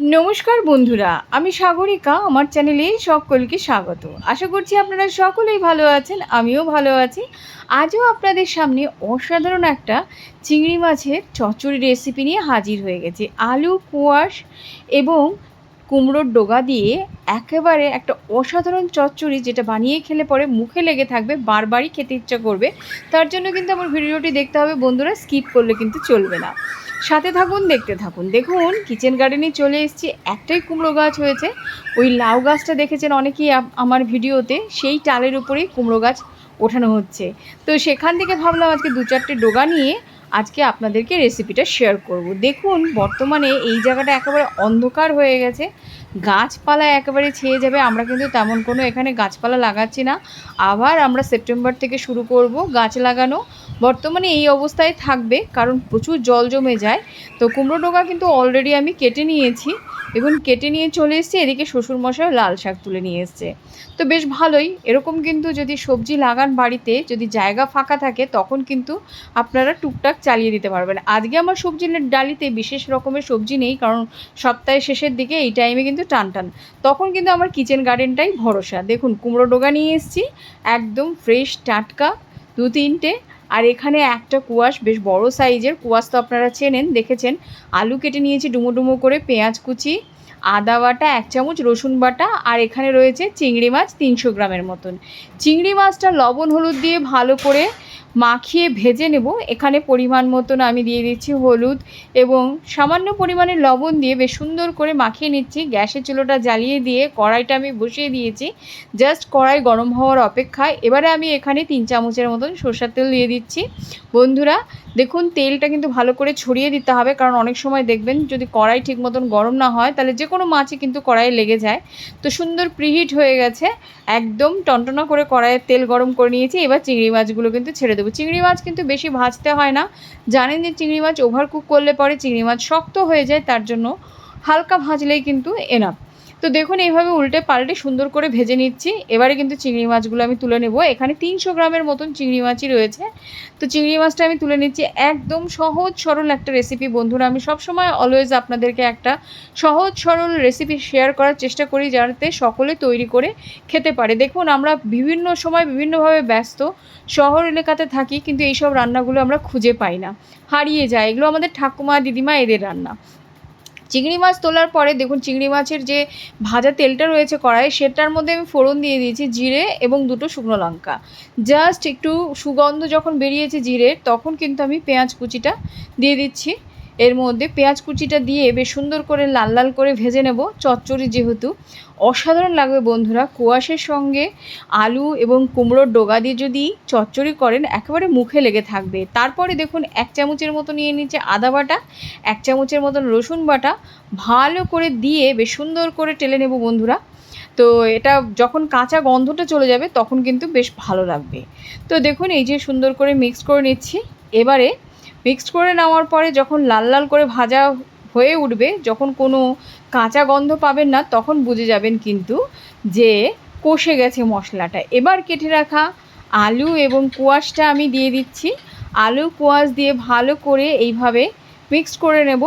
নমস্কার বন্ধুরা, আমি সাগরিকা, আমার চ্যানেলে সকলকে স্বাগত। আশা করছি আপনারা সকলেই ভালো আছেন, আমিও ভালো আছি। আজও আপনাদের সামনে অসাধারণ একটা চিংড়ি মাছের চচ্চড়ি রেসিপি নিয়ে হাজির হয়ে গেছে। আলু, কুয়াশ এবং কুমড়োর ডোগা দিয়ে একেবারে একটা অসাধারণ চচ্চড়ি যেটা বানিয়ে খেলে পরে মুখে লেগে থাকবে, বারবারই খেতে ইচ্ছা করবে। তার জন্য কিন্তু আমার ভিডিওটি দেখতে হবে। বন্ধুরা স্কিপ করলে কিন্তু চলবে না। সাথে থাকুন, দেখতে থাকুন। দেখুন কিচেন গার্ডেনে চলে এসেছি, একটাই কুমড়ো গাছ হয়েছে। ওই লাউ গাছটা দেখেছেন অনেকেই আমার ভিডিওতে, সেই টালের উপরেই কুমড়ো গাছ ওঠানো হচ্ছে। তো সেখান থেকে ভাবলাম আজকে দু চারটে ডোগা নিয়ে আজকে আপনাদেরকে রেসিপিটা শেয়ার করব। দেখুন, বর্তমানে এই জায়গাটা একেবারে অন্ধকার হয়ে গেছে। গাছপালা একেবারে ছেয়ে যাবে, আমরা কিন্তু তেমন কোনো এখানে গাছপালা লাগাচ্ছি না। আবার আমরা সেপ্টেম্বর থেকে শুরু করব গাছ লাগানো। বর্তমানে এই অবস্থায় থাকবে, কারণ প্রচুর জল জমে যায়। তো কুমড়ো ডোকা কিন্তু অলরেডি আমি কেটে নিয়েছি দেখুন কেটে নিয়ে চলে এসেছি, এদিকে শ্বশুরমশাই লাল শাক তুলে নিয়ে এসছে। তো বেশ ভালোই, এরকম কিন্তু যদি সবজি লাগান বাড়িতে, যদি জায়গা ফাঁকা থাকে, তখন কিন্তু আপনারা টুকটাক চালিয়ে দিতে পারবেন। আজকে আমার সবজির ডালিতে বিশেষ রকমের সবজি নেই, কারণ সপ্তাহের শেষের দিকে এই টাইমে কিন্তু টান টান। তখন কিন্তু আমার কিচেন গার্ডেনটাই ভরসা। দেখুন, কুমড়ো ডোগা নিয়ে এসেছি, একদম ফ্রেশ টাটকা, দু তিনটে আর এখানে একটা কুয়াশ, বেশ বড় সাইজের কুয়াশ তো আপনারা চেনেন, দেখেছেন। আলু কেটে নিয়েছি ডুমো ডুমো করে, পেঁয়াজ কুচি আদা বাটা, এক চামচ রসুন বাটা আর এখানে রয়েছে চিংড়ি মাছ তিনশো গ্রামের মতন। চিংড়ি মাছটা লবণ, হলুদ দিয়ে ভালো করে মাখিয়ে ভেজে নেব। এখানে পরিমাণ মতন আমি দিয়ে দিচ্ছি হলুদ এবং সামান্য পরিমাণে লবণ দিয়ে বেশ সুন্দর করে মাখিয়ে নিচ্ছি। গ্যাসের চুলোটা জ্বালিয়ে দিয়ে কড়াইটা আমি বসিয়ে দিয়েছি। জাস্ট কড়াই গরম হওয়ার অপেক্ষায়। এবারে আমি এখানে তিন চামচের মতন সরষের তেল দিয়ে দিচ্ছি। বন্ধুরা দেখুন, তেলটা কিন্তু ভালো করে ছড়িয়ে দিতে হবে, কারণ অনেক সময় দেখবেন যদি কড়াই ঠিক মতন গরম না হয়, তাহলে যে কোনো মাছই কিন্তু কড়াইয়ে লেগে যায়। তো সুন্দর প্রিহিট হয়ে গেছে, একদম টনটনা করে কড়াইয়ের তেল গরম করে নিয়েছি, এবার চিংড়ি মাছগুলো কিন্তু ছেড়ে দেবো। চিংড়ি মাছ কিন্তু বেশি ভাজতে হয় না, জানেন যে চিংড়ি মাছ ওভার কুক করলে পরে চিংড়ি মাছ শক্ত হয়ে যায়, তার জন্য হালকা ভাজলেই কিন্তু এনাফ তো দেখুন, এইভাবে উল্টে পাল্টে সুন্দর করে ভেজে নিচ্ছি। এবারে কিন্তু চিংড়ি মাছগুলো আমি তুলে নেব। এখানে তিনশো গ্রামের মতন চিংড়ি মাছই রয়েছে। তো চিংড়ি মাছটা আমি তুলে নিচ্ছি একদম সহজ সরল একটা রেসিপি বন্ধুরা, আমি সবসময় অলওয়েজ আপনাদেরকে একটা সহজ সরল রেসিপি শেয়ার করার চেষ্টা করি যাতে সকলে তৈরি করে খেতে পারে। দেখুন, আমরা বিভিন্ন সময় বিভিন্নভাবে ব্যস্ত, শহর এলাকাতে থাকি, কিন্তু এইসব রান্নাগুলো আমরা খুঁজে পাই না। হারিয়ে যায়। এগুলো আমাদের ঠাকুমা, দিদিমা, এদের রান্না। চিংড়ি মাছ তোলার পরে দেখুন, চিংড়ি মাছের যে ভাজা তেলটা রয়েছে কড়াই সেটার মধ্যে আমি ফোড়ন দিয়ে দিয়েছি জিরে এবং দুটো শুকনো লঙ্কা। জাস্ট একটু সুগন্ধ যখন বেরিয়েছে জিরের তখন কিন্তু আমি পেঁয়াজ কুচিটা দিয়ে দিচ্ছি। এর মধ্যে পেঁয়াজ কুচিটা দিয়ে বেশ সুন্দর করে লাল লাল করে ভেজে নেব, চচ্চড়ি যেহেতু। অসাধারণ লাগবে বন্ধুরা, কুয়াশের সঙ্গে আলু এবং কুমড়োর ডোগা দিয়ে যদি চচ্চড়ি করেন, একেবারে মুখে লেগে থাকবে। তারপরে দেখুন, এক চামচের মতো নিয়ে নিচ্ছে আদা বাটা, এক চামচের মতন রসুন বাটা, ভালো করে দিয়ে বেশ সুন্দর করে টেলে নেব বন্ধুরা। তো এটা যখন কাঁচা গন্ধটা চলে যাবে, তখন কিন্তু বেশ ভালো লাগবে। তো দেখুন, এই যে সুন্দর করে মিক্স করে নিচ্ছি। এবারে মিক্সড করে নেওয়ার পরে যখন লাল লাল করে ভাজা হয়ে উঠবে, যখন কোনো কাঁচা গন্ধ পাবেন না, তখন বুঝে যাবেন কিন্তু যে কষে গেছে মশলাটা। এবার কেটে রাখা আলু এবং কুয়াশটা আমি দিয়ে দিচ্ছি। আলু, কুয়াশ দিয়ে ভালো করে এইভাবে মিক্সড করে নেব।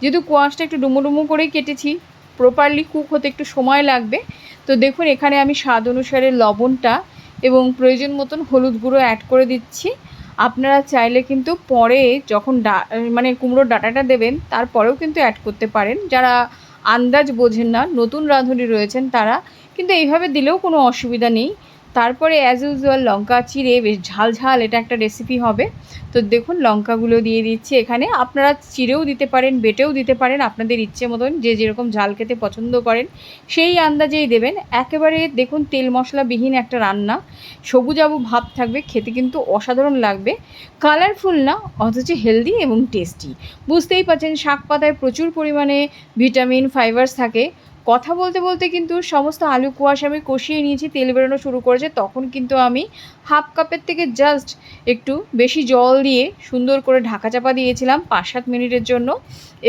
যেহেতু কুয়াশটা একটু ডুমো ডুমো করেই কেটেছি প্রপারলি কুক হতে একটু সময় লাগবে। তো দেখুন, এখানে আমি স্বাদ অনুসারে লবণটা এবং প্রয়োজন মতন হলুদ গুঁড়ো অ্যাড করে দিচ্ছি। আপনারা চাইলে কিন্তু পরে যখন ডা মানে কুমড়োর ডাটাটা দেবেন, তারপরেও কিন্তু অ্যাড করতে পারেন। যারা আন্দাজ বোঝেন না, নতুন রাঁধুনি রয়েছেন তারা, কিন্তু এইভাবে দিলেও কোনো অসুবিধা নেই। তারপরে অ্যাজ ইউজুয়াল লঙ্কা চিড়ে বেশ ঝাল ঝাল এটা একটা রেসিপি হবে। তো দেখুন লঙ্কাগুলো দিয়ে দিচ্ছি এখানে। আপনারা চিড়েও দিতে পারেন, বেটেও দিতে পারেন, আপনাদের ইচ্ছে মতন যে যেরকম ঝাল খেতে পছন্দ করেন, সেই আন্দাজেই দেবেন। একেবারে দেখুন তেল মশলাবিহীন একটা রান্না। সবুজাবু ভাব থাকবে, খেতে কিন্তু অসাধারণ লাগবে। কালারফুল না, অথচ হেলদি এবং টেস্টি বুঝতেই পারছেন, শাক পাতায় প্রচুর পরিমাণে ভিটামিন ফাইবার্স থাকে। কথা বলতে বলতে কিন্তু সমস্ত আলু কুয়াশ আমি কষিয়ে নিয়েছি, তেল বেরোনো শুরু করেছে। তখন কিন্তু আমি হাফ কাপের থেকে জাস্ট একটু বেশি জল দিয়ে সুন্দর করে ঢাকা চাপা দিয়েছিলাম পাঁচ সাত মিনিটের জন্য।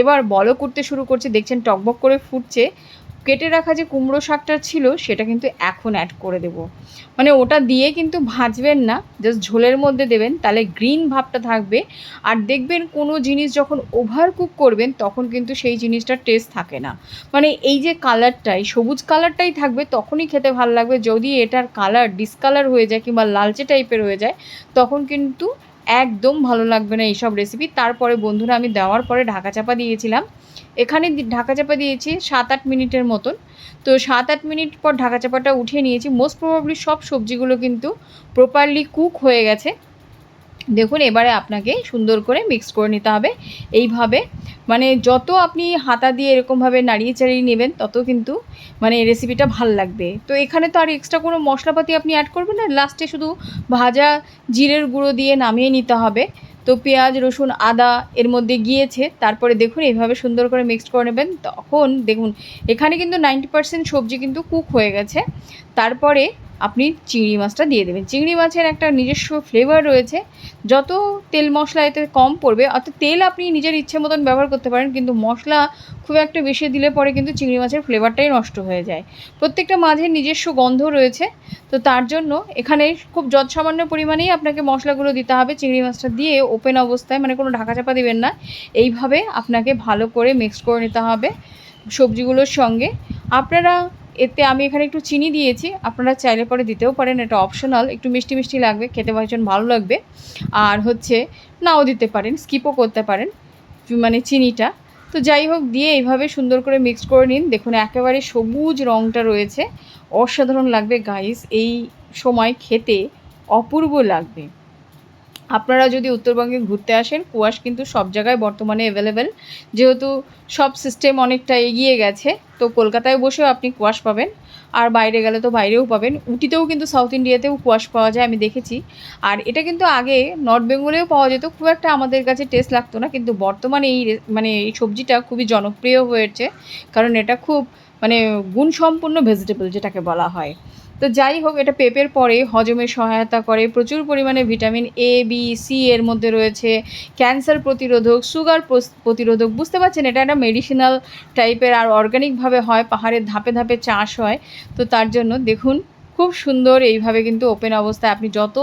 এবার বলক করতে শুরু করছে, দেখছেন টকবক করে ফুটছে। কেটে রাখা যে কুমড়ো শাকটা ছিল, সেটা কিন্তু এখন অ্যাড করে দেব। মানে ওটা দিয়ে কিন্তু ভাজবেন না জাস্ট ঝোলের মধ্যে দেবেন, তাহলে গ্রিন ভাবটা থাকবে। আর দেখবেন কোনো জিনিস যখন ওভার কুক করবেন, তখন কিন্তু সেই জিনিসটার টেস্ট থাকে না। মানে এই যে কালারটাই সবুজ কালারটাই থাকবে, তখনই খেতে ভালো লাগবে। যদি এটার কালার ডিসকালার হয়ে যায় কিংবা লালচে টাইপের হয়ে যায়, তখন কিন্তু একদম ভালো লাগবে না এইসব রেসিপি তারপরে বন্ধুরা, আমি দেওয়ার পরে ঢাকা চাপা দিয়েছিলাম। এখানে ঢাকা চাপা দিয়েছি সাত আট মিনিটের মতন। তো সাত আট মিনিট পর ঢাকা চাপাটা উঠিয়ে নিয়েছি। মোস্ট প্রবাবলি সব সবজিগুলো কিন্তু প্রপারলি কুক হয়ে গেছে। দেখুন, এবারে আপনাকে সুন্দর করে মিক্স করে নিতে হবে। এইভাবে মানে যত আপনি হাতা দিয়ে এরকমভাবে নাড়িয়ে চাড়িয়ে নেবেন, তত কিন্তু মানে রেসিপিটা ভালো লাগবে। তো এখানে তো আর এক্সট্রা কোনো মশলাপাতি আপনি অ্যাড করবেন না। লাস্টে শুধু ভাজা জিরের গুঁড়ো দিয়ে নামিয়ে নিতে হবে। তো পেঁয়াজ, রসুন, আদা এর মধ্যে গিয়েছে। তারপরে দেখুন, এইভাবে সুন্দর করে মিক্সড করে নেবেন। তখন দেখুন, এখানে কিন্তু নাইনটি পার্সেন্ট সবজি কিন্তু কুক হয়ে গেছে। তারপরে আপনি চিংড়ি মাছটা দিয়ে দেবেন। চিংড়ি মাছের একটা নিজস্ব ফ্লেভার রয়েছে। যত তেল মশলা এতে কম পড়বে অর্থাৎ তেল আপনি নিজের ইচ্ছে মতন ব্যবহার করতে পারেন, কিন্তু মশলা খুব একটা বেশি দিলে পরে কিন্তু চিংড়ি মাছের ফ্লেভারটাই নষ্ট হয়ে যায়। প্রত্যেকটা মাছের নিজস্ব গন্ধ রয়েছে, তো তার জন্য এখানে খুব যৎসামান্য পরিমাণেই আপনাকে মশলাগুলো দিতে হবে। চিংড়ি মাছটা দিয়ে ওপেন অবস্থায় মানে কোনো ঢাকা চাপা দেবেন না। এইভাবে আপনাকে ভালো করে মিক্স করে নিতে হবে সবজিগুলোর সঙ্গে। আপনারা এতে আমি এখানে একটু চিনি দিয়েছি। আপনারা চাইলে পরে দিতেও পারেন, এটা অপশনাল একটু মিষ্টি মিষ্টি লাগবে, খেতে ভীষণ ভালো লাগবে। আর হচ্ছে নাও দিতে পারেন স্কিপও করতে পারেন মানে চিনিটা। তো যাই হোক, দিয়ে এইভাবে সুন্দর করে মিক্স করে নিন। দেখুন, একেবারে সবুজ রঙটা রয়েছে। অসাধারণ লাগবে গাইস এই সময় খেতে অপূর্ব লাগবে। আপনারা যদি উত্তরবঙ্গে ঘুরতে আসেন, কুয়াশ কিন্তু সব জায়গায় বর্তমানে অ্যাভেলেবেল যেহেতু সব সিস্টেম অনেকটা এগিয়ে গেছে, তো কলকাতায় বসেও আপনি কুয়াশ পাবেন, আর বাইরে গেলে তো বাইরেও পাবেন। উটিতেও কিন্তু সাউথ ইন্ডিয়াতেও কুয়াশ পাওয়া যায়, আমি দেখেছি। আর এটা কিন্তু আগে নর্থ বেঙ্গলেও পাওয়া যেত, খুব একটা আমাদের কাছে টেস্ট লাগতো না, কিন্তু বর্তমানে এই মানে এই সবজিটা খুবই জনপ্রিয় হয়েছে, কারণ এটা খুব মানে গুণসম্পন্ন ভেজিটেবল যেটাকে বলা হয়। তো যাই হোক, এটা পেঁপের পরে হজমে সহায়তা করে। প্রচুর পরিমাণে ভিটামিন এ বি সি এর মধ্যে রয়েছে। ক্যান্সার প্রতিরোধক, সুগার প্রতিরোধক, বুঝতে পারছেন? এটা একটা মেডিসিনাল টাইপের আর অর্গানিকভাবে হয় পাহাড়ের ধাপে ধাপে চাষ হয়। তো তার জন্য দেখুন খুব সুন্দর এইভাবে কিন্তু ওপেন অবস্থায় আপনি যত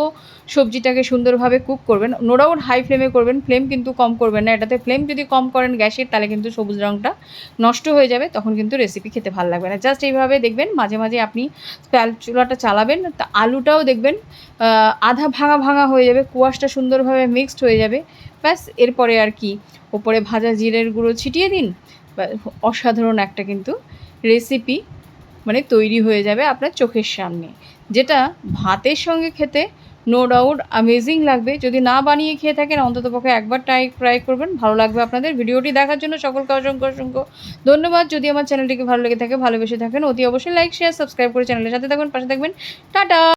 সবজিটাকে সুন্দরভাবে কুক করবেন নো ডাউট হাই ফ্লেমে করবেন ফ্লেম কিন্তু কম করবেন না। এটাতে ফ্লেম যদি কম করেন গ্যাসের, তাহলে কিন্তু সবুজ রঙটা নষ্ট হয়ে যাবে, তখন কিন্তু রেসিপি খেতে ভালো লাগবে না। জাস্ট এইভাবে দেখবেন, মাঝে মাঝে আপনি চুলাটা চালাবেন, তা আলুটাও দেখবেন আধা ভাঙা ভাঙা হয়ে যাবে, কুয়াশটা সুন্দরভাবে মিক্সড হয়ে যাবে। ব্যাস, এরপরে আর কি, ওপরে ভাজা জিরের গুঁড়ো ছিটিয়ে দিন। অসাধারণ একটা কিন্তু রেসিপি মানে তৈরি হয়ে যাবে আপনার চোখের সামনে। যেটা ভাতের সঙ্গে খেতে নো ডাউট অ্যামেজিং লাগবে। যদি না বানিয়ে খেয়ে থাকেন অন্ততপক্ষে একবার ট্রাই ট্রাই করবেন। ভালো লাগবে আপনাদের। ভিডিওটি দেখার জন্য সকলকে অসংখ্য অসংখ্য ধন্যবাদ। যদি আমার চ্যানেলটিকে ভালো লেগে থাকে, ভালোবেসে থাকেন, অতি অবশ্যই লাইক শেয়ার সাবস্ক্রাইব করে চ্যানেলের সাথে থাকবেন পাশে থাকবেন। টাটা!